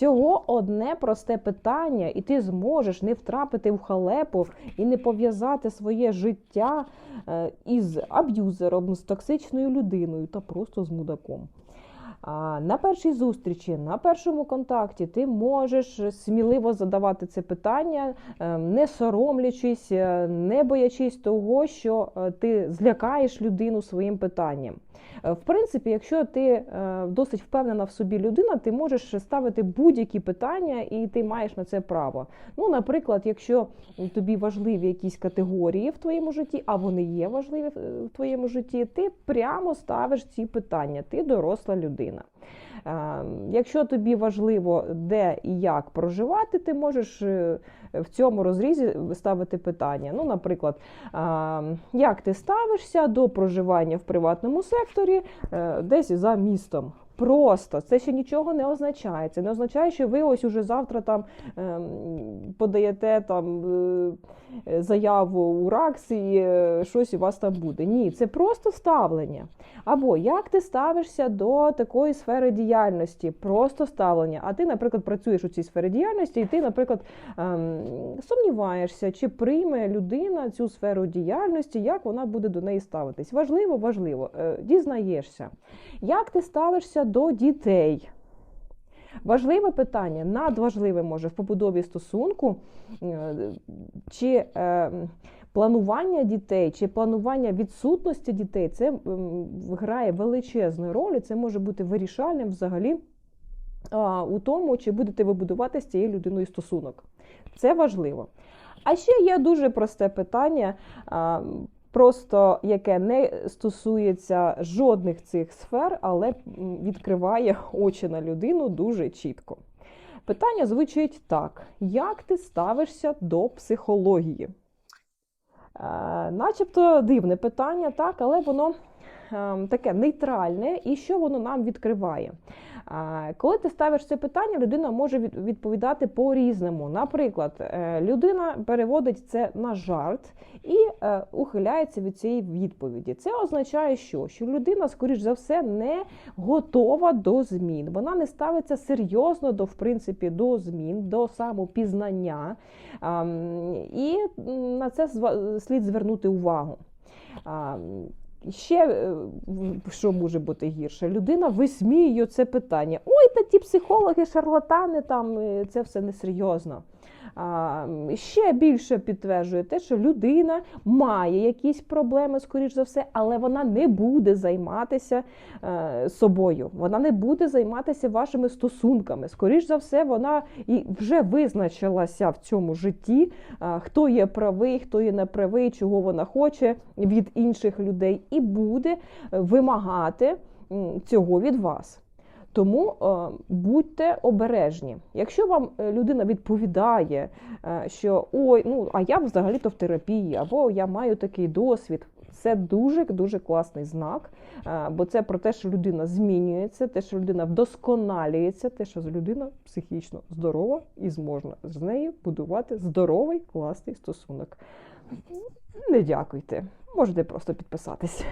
Всього одне просте питання, і ти зможеш не втрапити в халепу і не пов'язати своє життя е, із аб'юзером, з токсичною людиною та просто з мудаком. На першій зустрічі, на першому контакті, ти можеш сміливо задавати це питання, е, не соромлячись, е, не боячись того, що ти злякаєш людину своїм питанням. Е, В принципі, якщо ти е, досить впевнена в собі людина, ти можеш ставити будь-які питання, і ти маєш на це право. Ну, наприклад, якщо тобі важливі якісь категорії в твоєму житті, а вони є важливі в в твоєму житті, ти прямо ставиш ці питання. Ти доросла людина. Е, Якщо тобі важливо, де і як проживати, ти можеш е, в цьому розрізі ставити питання. Ну, наприклад, як ти ставишся до проживання в приватному секторі е, десь за містом? Просто це ще нічого не означає. Це не означає, що ви ось уже завтра там ем, подаєте там е, заяву у РАКС і е, щось у вас там буде. Ні, це просто ставлення. Або як ти ставишся до такої сфери діяльності? Просто ставлення. А ти, наприклад, працюєш у цій сфері діяльності, і ти, наприклад, ем, сумніваєшся, чи прийме людина цю сферу діяльності, як вона буде до неї ставитись. Важливо, важливо, е, дізнаєшся. Як ти ставишся до дітей? Важливе питання, надважливе може в побудові стосунку, е, чи е, планування дітей, чи планування відсутності дітей, це грає величезну роль, і це може бути вирішальним взагалі у тому, чи будете ви будувати з цією людиною стосунок. Це важливо. А ще є дуже просте питання. Просто яке не стосується жодних цих сфер, але відкриває очі на людину дуже чітко. Питання звучить так: як ти ставишся до психології? Е, начебто дивне питання, так, але воно таке нейтральне, і що воно нам відкриває? Е, Коли ти ставиш це питання, людина може відповідати по-різному. Наприклад, е, людина переводить це на жарт і е, ухиляється від цієї відповіді. Це означає, що? що людина, скоріш за все, не готова до змін. Вона не ставиться серйозно до, в принципі, до змін, до самопізнання. І на це слід звернути увагу. Ще е, що може бути гірше? Людина висміює це питання. Ой, та ті психологи, шарлатани, там е, це все несерйозно. Ще більше підтверджує те, що людина має якісь проблеми, скоріш за все, але вона не буде займатися е, собою. Вона не буде займатися вашими стосунками. Скоріш за все, вона і вже визначилася в цьому житті, а, хто є правий, хто є неправий, чого вона хоче від інших людей, і буде е, вимагати цього від вас. Тому е, будьте обережні. Якщо вам е, людина відповідає, е, що ой, ну а я взагалі-то в терапії, або я маю такий досвід, це дуже дуже класний знак, бо це про те, що людина змінюється, те, що людина вдосконалюється, те, що людина психічно здорова і зможна з нею будувати здоровий класний стосунок. Не дякуйте, можете просто підписатись.